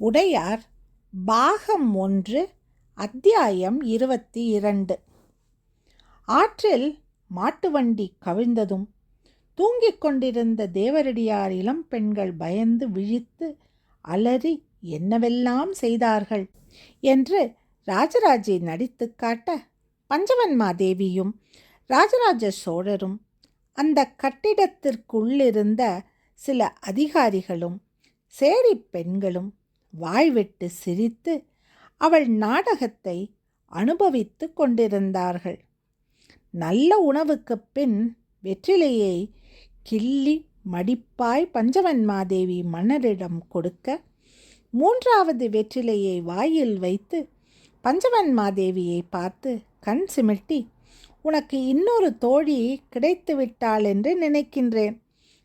உடையார் பாகம் ஒன்று அத்தியாயம் இருபத்தி இரண்டு. ஆற்றில் மாட்டு வண்டி கவிழ்ந்ததும் தூங்கிக் கொண்டிருந்த தேவரடியார் இளம் பெண்கள் பயந்து விழித்து அலறி என்னவெல்லாம் செய்தார்கள்? என்று ராஜராஜை நடித்து காட்ட பஞ்சவன்மாதேவியும் ராஜராஜ சோழரும் அந்த கட்டிடத்திற்குள்ளிருந்த சில அதிகாரிகளும் சேரி பெண்களும் வாய்விட்டு சிரித்து அவள் நாடகத்தை அனுபவித்து கொண்டிருந்தார்கள். நல்ல உணவுக்குப் பின் வெற்றிலையை கிள்ளி மடிப்பாய் பஞ்சவன்மாதேவி மன்னரிடம் கொடுக்க மூன்றாவது வெற்றிலையை வாயில் வைத்து பஞ்சவன்மாதேவியை பார்த்து கண் சிமிட்டி உனக்கு இன்னொரு தோழி கிடைத்து விட்டாள் என்று நினைக்கின்றேன்.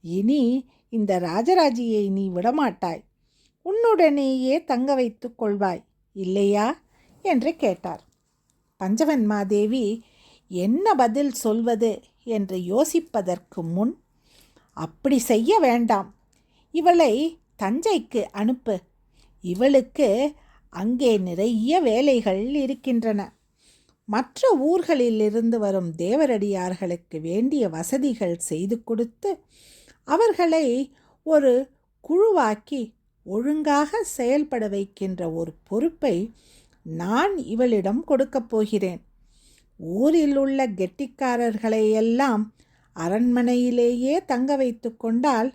இனி இந்த ராஜராஜியை நீ விடமாட்டாய். உன்னுடனேயே தங்க வைத்து கொள்வாய் இல்லையா? என்று கேட்டார். பஞ்சவன்மாதேவி என்ன பதில் சொல்வது என்று யோசிப்பதற்கு முன் அப்படி செய்ய வேண்டாம். இவளை தஞ்சைக்கு அனுப்பு. இவளுக்கு அங்கே நிறைய வேலைகள் இருக்கின்றன. மற்ற ஊர்களிலிருந்து வரும் தேவரடியார்களுக்கு வேண்டிய வசதிகள் செய்து கொடுத்து அவர்களை ஒரு குழுவாக்கி ஒழுங்காக செயல்பட வைக்கின்ற ஒரு பொறுப்பை நான் இவளிடம் கொடுக்கப் போகிறேன். ஊரில் உள்ள கெட்டிக்காரர்களையெல்லாம் அரண்மனையிலேயே தங்க வைத்து கொண்டால்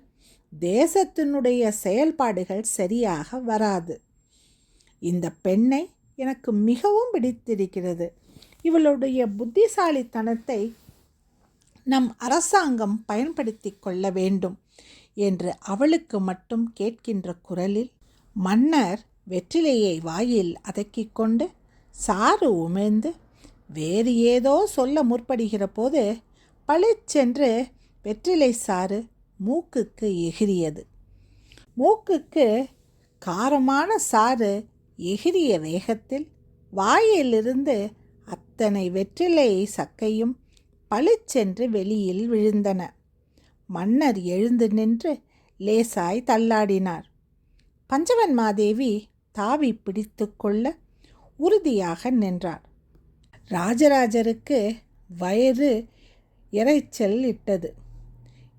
தேசத்தினுடைய செயல்பாடுகள் சரியாக வராது. இந்த பெண்ணை எனக்கு மிகவும் பிடித்திருக்கிறது. இவளுடைய புத்திசாலித்தனத்தை நம் அரசாங்கம் பயன்படுத்தி கொள்ள வேண்டும். என்று அவளுக்கு மட்டும் கேட்கின்ற குரலில் மன்னர் வெற்றிலையை வாயில் அதக்கிக் கொண்டு சாறு உமிழ்ந்து வேறு ஏதோ சொல்ல முற்படுகிற போது பளிச்சென்று வெற்றிலை சாறு மூக்குக்கு எகிரியது மூக்குக்கு காரமான சாறு எகிரிய வேகத்தில் வாயிலிருந்து அத்தனை வெற்றிலை சக்கையும் பளிச்சென்று வெளியில் விழுந்தன. மன்னர் எழுந்து நின்று லேசாய் தள்ளாடினார். பஞ்சவன்மாதேவி தாவி பிடித்து கொள்ள உறுதியாக நின்றார் ராஜராஜருக்கு வயிறு இறைச்சல் இட்டது.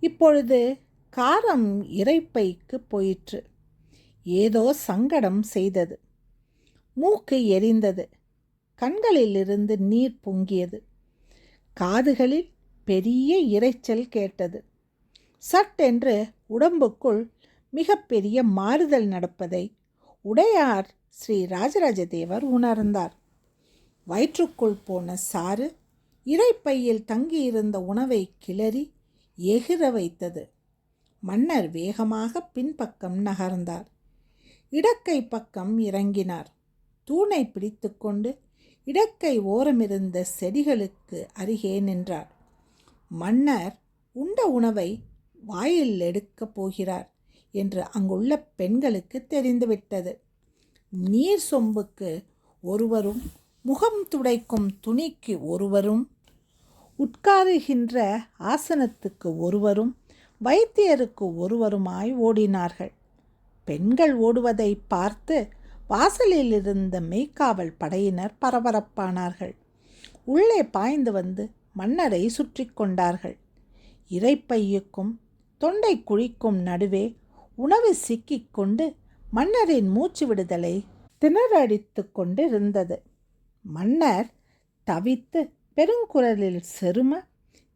இப்பொழுது காரம் இறைப்பைக்கு போயிற்று. ஏதோ சங்கடம் செய்தது. மூக்கு எரிந்தது. கண்களிலிருந்து நீர் பொங்கியது. காதுகளில் பெரிய இரைச்சல் கேட்டது. சட்டென்று உடம்புக்குள் மிகப்பெரிய மாறுதல் நடப்பதை உடையார் ஸ்ரீ ராஜராஜ தேவர் உணர்ந்தார். வயிற்றுக்குள் போன சாறு இறைப்பையில் தங்கியிருந்த உணவை கிளறி எகிர வைத்தது. மன்னர் வேகமாக பின்பக்கம் நகர்ந்தார். இடக்கை பக்கம் இறங்கினார். தூணை பிடித்துக்கொண்டு இடக்கை ஓரமிருந்த செடிகளுக்கு அருகே நின்றார். மன்னர் உண்ட உணவை வாயில் எடுக்கப் போகிறார் என்று அங்குள்ள பெண்களுக்கு தெரிந்துவிட்டது. நீர் சொம்புக்கு ஒருவரும் முகம் துடைக்கும் துணிக்கு ஒருவரும் உட்காருகின்ற ஆசனத்துக்கு ஒருவரும் வைத்தியருக்கு ஒருவருமாய் ஓடினார்கள். பெண்கள் ஓடுவதை பார்த்து வாசலில் இருந்த மெய்க்காவல் படையினர் பரபரப்பானார்கள். உள்ளே பாய்ந்து வந்து மன்னரை சுற்றி கொண்டார்கள். இறைப்பையுக்கும் தொண்டை குழிக்கும் நடுவே உணவு சிக்கிக்கொண்டு மன்னரின் மூச்சு விடுதலை திணறடித்து கொண்டிருந்தது. மன்னர் தவித்து பெருங்குரலில் செரும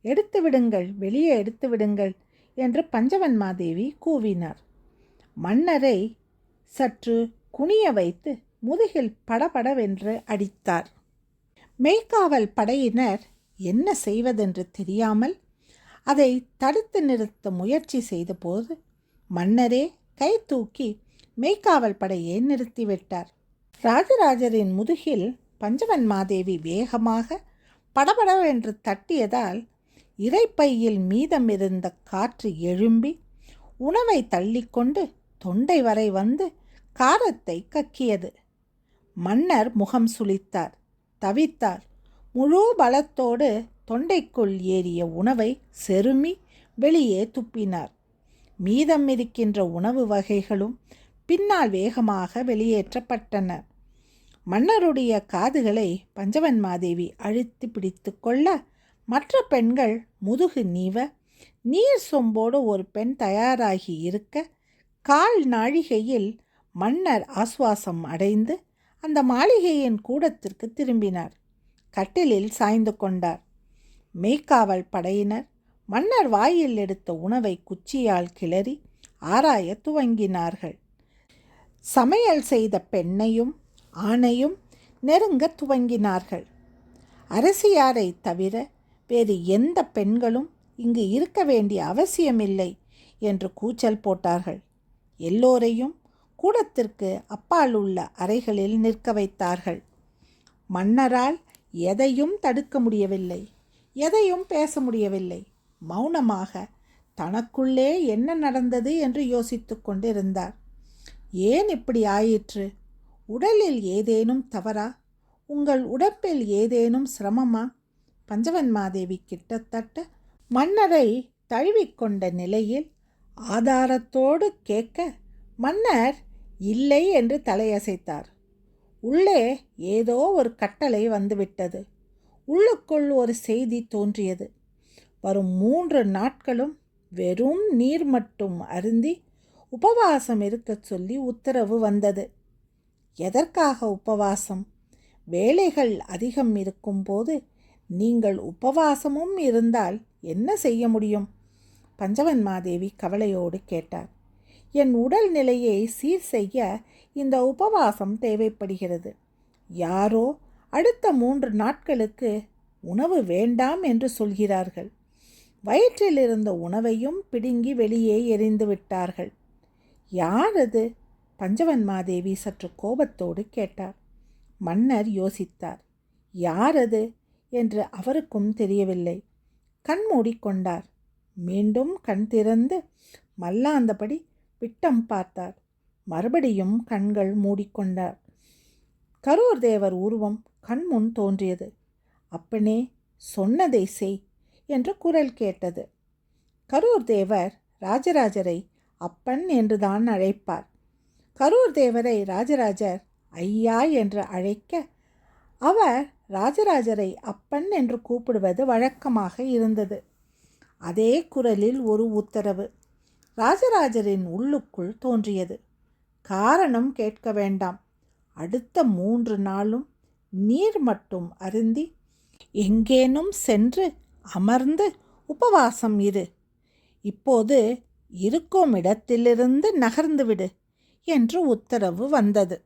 எடுத்து விடுங்கள் வெளியே எடுத்து விடுங்கள் என்று பஞ்சவன்மாதேவி கூவினார். மன்னரை சற்று குனிய வைத்து முதுகில் படபடவென்று அடித்தார். மெய்க்காவல் படையினர் என்ன செய்வதென்று தெரியாமல் அதை தடுத்து நிறுத்த முயற்சி செய்தபோது மன்னரே கை தூக்கி மெய்க்காவல் படையை நிறுத்திவிட்டார். ராஜராஜரின் முதுகில் பஞ்சவன் மாதேவி வேகமாக படபடவென்று தட்டியதால் இறைப்பையில் மீதமிருந்த காற்று எழும்பி உணவை தள்ளிக்கொண்டு தொண்டை வரை வந்து காரத்தை கக்கியது. மன்னர் முகம் சுளித்தார் தவித்தார் முழு பலத்தோடு தொண்டைக்குள் ஏறிய உணவை செருமி வெளியே துப்பினார். மீதம் இருக்கின்ற உணவு வகைகளும் பின்னால் வேகமாக வெளியேற்றப்பட்டன. மன்னருடைய காதுகளை பஞ்சவன்மாதேவி அழுத்தி பிடித்து கொள்ள மற்ற பெண்கள் முதுகு நீவ நீர் சொம்போடு ஒரு பெண் தயாராகி இருக்க கால் நாழிகையில் மன்னர் ஆசுவாசம் அடைந்து அந்த மாளிகையின் கூடத்திற்கு திரும்பினார். கட்டிலில் சாய்ந்து கொண்டார். மெய்க்காவல் படையினர் மன்னர் வாயில் எடுத்த உணவை குச்சியால் கிளறி ஆராய துவங்கினார்கள். சமையல் செய்த பெண்ணையும் ஆணையும் நெருங்க துவங்கினார்கள். அரசியாரை தவிர வேறு எந்த பெண்களும் இங்கு இருக்க வேண்டிய அவசியமில்லை என்று கூச்சல் போட்டார்கள். எல்லோரையும் கூடத்திற்கு அப்பால் உள்ள அறைகளில் நிற்க வைத்தார்கள். மன்னரால் எதையும் தடுக்க முடியவில்லை. எதையும் பேச முடியவில்லை. மௌனமாக தனக்குள்ளே என்ன நடந்தது என்று யோசித்து கொண்டிருந்தார். ஏன் இப்படி ஆயிற்று? உடலில் ஏதேனும் தவறா? உங்கள் உடம்பில் ஏதேனும் சிரமமா? பஞ்சவன்மாதேவி கிட்டத்தட்ட மன்னரை தழுவிக்கொண்ட நிலையில் ஆதாரத்தோடு கேட்க மன்னர் இல்லை என்று தலையசைத்தார். உள்ளே ஏதோ ஒரு கட்டளை வந்துவிட்டது. உள்ளுக்குள் ஒரு செய்தி தோன்றியது. வரும் மூன்று நாட்களும் வெறும் நீர் மட்டும் அருந்தி உபவாசம் இருக்கச் சொல்லி உத்தரவு வந்தது. எதற்காக உபவாசம்? வேலைகள் அதிகம் இருக்கும்போது நீங்கள் உபவாசமும் இருந்தால் என்ன செய்ய முடியும்? பஞ்சவன்மாதேவி கவலையோடு கேட்டார். என் உடல் நிலையை சீர் செய்ய இந்த உபவாசம் தேவைப்படுகிறது. யாரோ அடுத்த மூன்று நாட்களுக்கு உணவு வேண்டாம் என்று சொல்கிறார்கள். வயிற்றில் இருந்த உணவையும் பிடுங்கி வெளியே எரிந்து விட்டார்கள். யார் அது? பஞ்சவன்மாதேவி சற்று கோபத்தோடு கேட்டார். மன்னர் யோசித்தார். யார் அது என்று அவருக்கும் தெரியவில்லை. கண் மூடிக்கொண்டார். மீண்டும் கண் திறந்து மல்லாந்தபடி விட்டம் பார்த்தார். மறுபடியும் கண்கள் மூடிக்கொண்டார். கரூர் தேவர் உருவம் கண்முன் தோன்றியது. அப்பனே சொன்னதை செய் என்று குரல் கேட்டது. கரூர் தேவர் ராஜராஜரை அப்பன் என்றுதான் அழைப்பார். கரூர் தேவரை ராஜராஜர் ஐயா என்று அழைக்க அவர் ராஜராஜரை அப்பன் என்று கூப்பிடுவது வழக்கமாக இருந்தது. அதே குரலில் ஒரு உத்தரவு ராஜராஜரின் உள்ளுக்குள் தோன்றியது. காரணம் கேட்க வேண்டாம். அடுத்த மூன்று நாளும் நீர் மட்டும் அருந்தி எங்கேனும் சென்று அமர்ந்து உபவாசம் இரு. இப்போது இருக்கும் இடத்திலிருந்து நகர்ந்துவிடு என்று உத்தரவு வந்தது.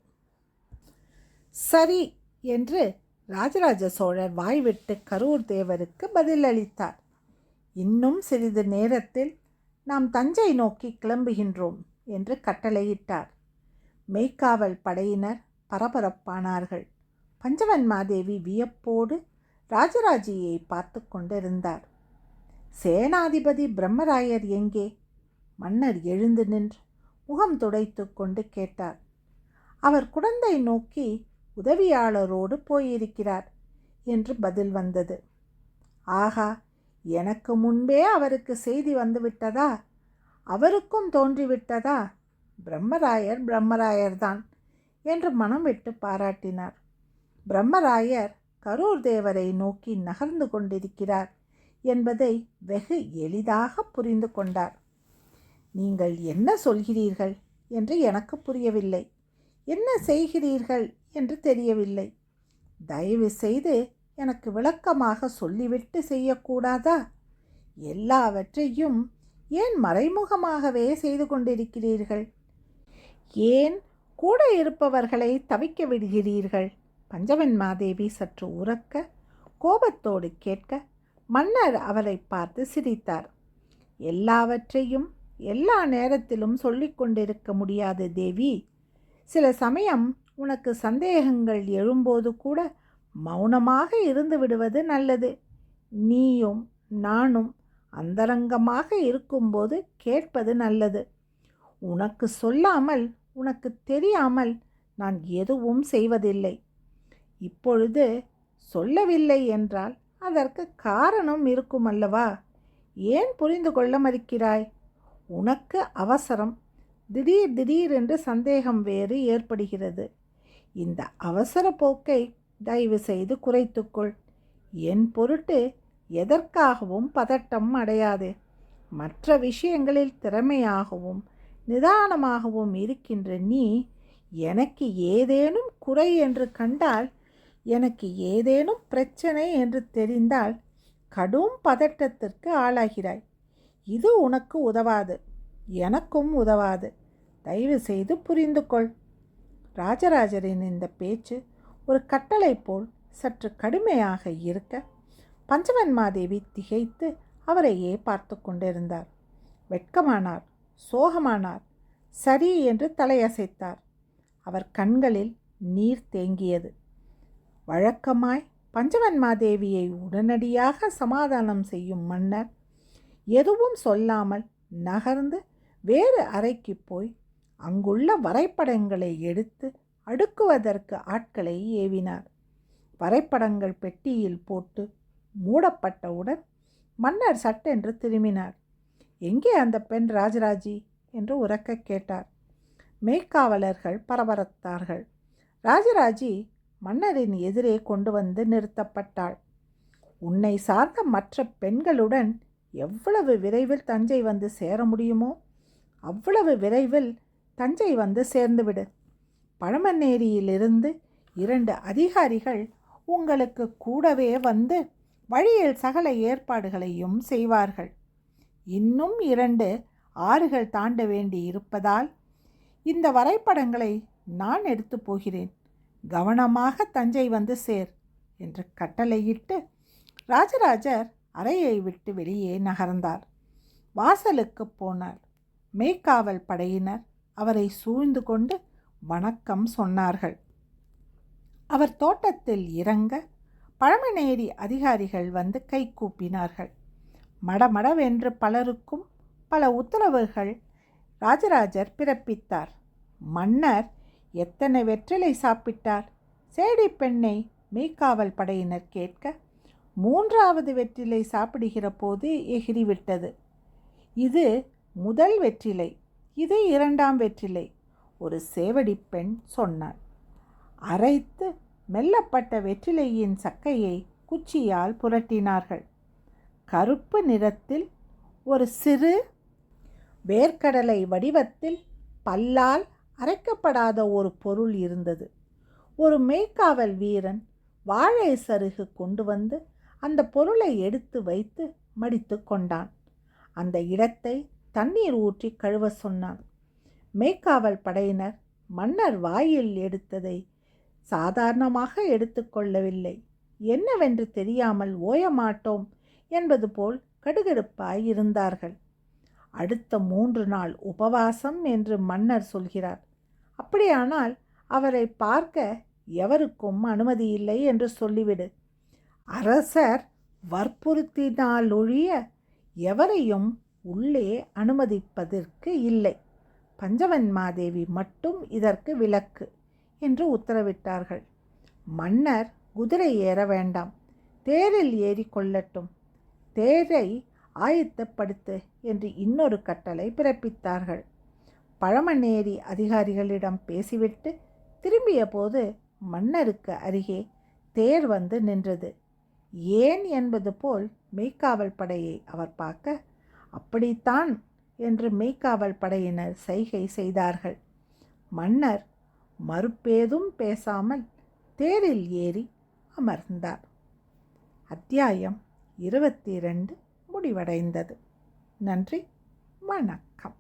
சரி என்று ராஜராஜ சோழர் வாய்விட்டு கரூர் தேவருக்கு பதிலளித்தார். இன்னும் சிறிது நேரத்தில் நாம் தஞ்சை நோக்கி கிளம்புகின்றோம் என்று கட்டளையிட்டார். மெய்க்காவல் படையினர் பரபரப்பானார்கள். பஞ்சவன்மாதேவி வியப்போடு ராஜராஜியை பார்த்து கொண்டிருந்தார். சேனாதிபதி பிரம்மராயர் எங்கே? மன்னர் எழுந்து நின்று முகம் துடைத்து கொண்டு கேட்டார். அவர் குழந்தை நோக்கி உதவியாளரோடு போயிருக்கிறார் என்று பதில் வந்தது. ஆகா எனக்கு முன்பே அவருக்கு செய்தி வந்துவிட்டதா அவருக்கும் தோன்றிவிட்டதா பிரம்மராயர் பிரம்மராயர்தான் என்று மனம் விட்டு பாராட்டினார். பிரம்மராயர் கரூர் தேவரை நோக்கி நகர்ந்து கொண்டிருக்கிறார் என்பதை வெகு எளிதாக புரிந்து கொண்டார். நீங்கள் என்ன சொல்கிறீர்கள்? என்று எனக்கு புரியவில்லை. என்ன செய்கிறீர்கள்? என்று தெரியவில்லை. தயவு செய்து எனக்கு விளக்கமாக சொல்லிவிட்டு செய்யக்கூடாதா? எல்லாவற்றையும் ஏன் மறைமுகமாகவே செய்து கொண்டிருக்கிறீர்கள்? ஏன் கூட இருப்பவர்களை தவிக்க விடுகிறீர்கள்? பஞ்சவன் மாதேவி சற்று உறக்க கோபத்தோடு கேட்க மன்னர் அவரை பார்த்து சிரித்தார். எல்லாவற்றையும் எல்லா நேரத்திலும் சொல்லிக்கொண்டிருக்க முடியாது தேவி. சில சமயம் உனக்கு சந்தேகங்கள் எழும்போது கூட மௌனமாக இருந்து விடுவது நல்லது. நீயும் நானும் அந்தரங்கமாக இருக்கும்போது கேட்பது நல்லது. உனக்கு சொல்லாமல் உனக்கு தெரியாமல் நான் எதுவும் செய்வதில்லை. இப்பொழுது சொல்லவில்லை என்றால் அதற்கு காரணம் இருக்கும் அல்லவா ஏன் புரிந்து கொள்ள மறுக்கிறாய்? உனக்கு அவசரம். திடீர் திடீர் என்று சந்தேகம் வேறு ஏற்படுகிறது. இந்த அவசர போக்கை தயவு செய்து குறைத்துக்கொள் என் பொருட்டு எதற்காகவும் பதட்டம் அடையாது. மற்ற விஷயங்களில் திறமையாகவும் நிதானமாகவும் இருக்கின்ற நீ எனக்கு ஏதேனும் குறை என்று கண்டால் எனக்கு ஏதேனும் பிரச்சனை என்று தெரிந்தால் கடும் பதட்டத்திற்கு ஆளாகிறாய். இது உனக்கு உதவாது. எனக்கும் உதவாது. தயவு செய்து புரிந்து கொள். ராஜராஜரின் இந்த பேச்சு ஒரு கட்டளை போல் சற்று கடுமையாக இருக்க பஞ்சவன்மாதேவி திகைத்து அவரையே பார்த்து கொண்டிருந்தார். வெட்கமானார் சோகமானார் சரி என்று தலையசைத்தார். அவர் கண்களில் நீர் தேங்கியது. வழக்கமாய் பஞ்சவன்மாதேவியை உடனடியாக சமாதானம் செய்யும் மன்னர் எதுவும் சொல்லாமல் நகர்ந்து வேறு அறைக்கு போய் அங்குள்ள வரைபடங்களை எடுத்து அடுக்குவதற்கு ஆட்களை ஏவினார். வரைபடங்கள் பெட்டியில் போட்டு மூடப்பட்டவுடன் மன்னர் சட்டென்று திரும்பினார். எங்கே அந்த பெண் ராஜராஜி என்று உறக்க கேட்டார். மேற்காவலர்கள் பரபரத்தார்கள். ராஜராஜி மன்னரின் எதிரே கொண்டு வந்து நிறுத்தப்பட்டாள். உன்னை சார்ந்த மற்ற பெண்களுடன் எவ்வளவு விரைவில் தஞ்சை வந்து சேர முடியுமோ அவ்வளவு விரைவில் தஞ்சை வந்து சேர்ந்துவிடு பழமநேரியிலிருந்து இரண்டு அதிகாரிகள் உங்களுக்கு கூடவே வந்து வழியில் சகல ஏற்பாடுகளையும் செய்வார்கள். இன்னும் இரண்டு ஆறுகள் தாண்ட வேண்டி இருப்பதால் இந்த வரைபடங்களை நான் எடுத்து போகிறேன். கவனமாக தஞ்சை வந்து சேர் என்று கட்டளையிட்டு ராஜராஜர் அறையை விட்டு வெளியே நகர்ந்தார். வாசலுக்கு போனார். மேய்க்காவல் படையினர் அவரை சூழ்ந்து கொண்டு வணக்கம் சொன்னார்கள். அவர் தோட்டத்தில் இறங்க பழமநேரி அதிகாரிகள் வந்து கை கூப்பினார்கள். மடமடவென்று பலருக்கும் பல உத்தரவுகள் ராஜராஜர் பிறப்பித்தார். மன்னர் எத்தனை வெற்றிலை சாப்பிட்டார்? சேடி பெண்ணை மீக்காவல் படையினர் கேட்க மூன்றாவது வெற்றிலை சாப்பிடுகிற போது எகிரிவிட்டது. இது முதல் வெற்றிலை இது இரண்டாம் வெற்றிலை ஒரு சேவடி பெண் சொன்னாள். அரைத்து மெல்லப்பட்ட வெற்றிலையின் சக்கையை குச்சியால் புரட்டினார்கள். கருப்பு நிறத்தில் ஒரு சிறு வேர்க்கடலை வடிவத்தில் பல்லால் அரைக்கப்படாத ஒரு பொருள் இருந்தது. ஒரு மேய்க்காவல் வீரன் வாழை சருகு கொண்டு வந்து அந்த பொருளை எடுத்து வைத்து மடித்து கொண்டான். அந்த இடத்தை தண்ணீர் ஊற்றி கழுவ சொன்னான். மேய்க்காவல் படையினர் மன்னர் வாயில் எடுத்ததை சாதாரணமாக எடுத்துக்கொள்ளவில்லை என்னவென்று தெரியாமல் ஓயமாட்டோம் என்பது போல் கடுகடுப்பாய் இருந்தார்கள். அடுத்த மூன்று நாள் உபவாசம் என்று மன்னர் சொல்கிறார். அப்படியானால் அவரை பார்க்க எவருக்கும் அனுமதி இல்லை என்று சொல்லிவிடு. அரசர் வற்புறுத்தினாலொழிய எவரையும் உள்ளே அனுமதிப்பதற்கு இல்லை. பஞ்சவன்மாதேவி மட்டும் இதற்கு விலக்கு என்று உத்தரவிட்டார்கள். மன்னர் குதிரை ஏற வேண்டாம். தேரில் ஏறி கொள்ளட்டும். தேரை ஆயத்தப்படுத்து என்று இன்னொரு கட்டளை பிறப்பித்தார்கள். பழமநேரி அதிகாரிகளிடம் பேசிவிட்டு திரும்பிய போது மன்னருக்கு அருகே தேர் வந்து நின்றது. ஏன் என்பது போல் மெய்க்காவல் படையை அவர் பார்க்க அப்படித்தான் என்று மெய்க்காவல் படையினர் செய்கை செய்தார்கள். மன்னர் மறுப்பேதும் பேசாமல் தேரில் ஏறி அமர்ந்தார். அத்தியாயம் இருபத்தி ரெண்டு முடிவடைந்தது. நன்றி வணக்கம்.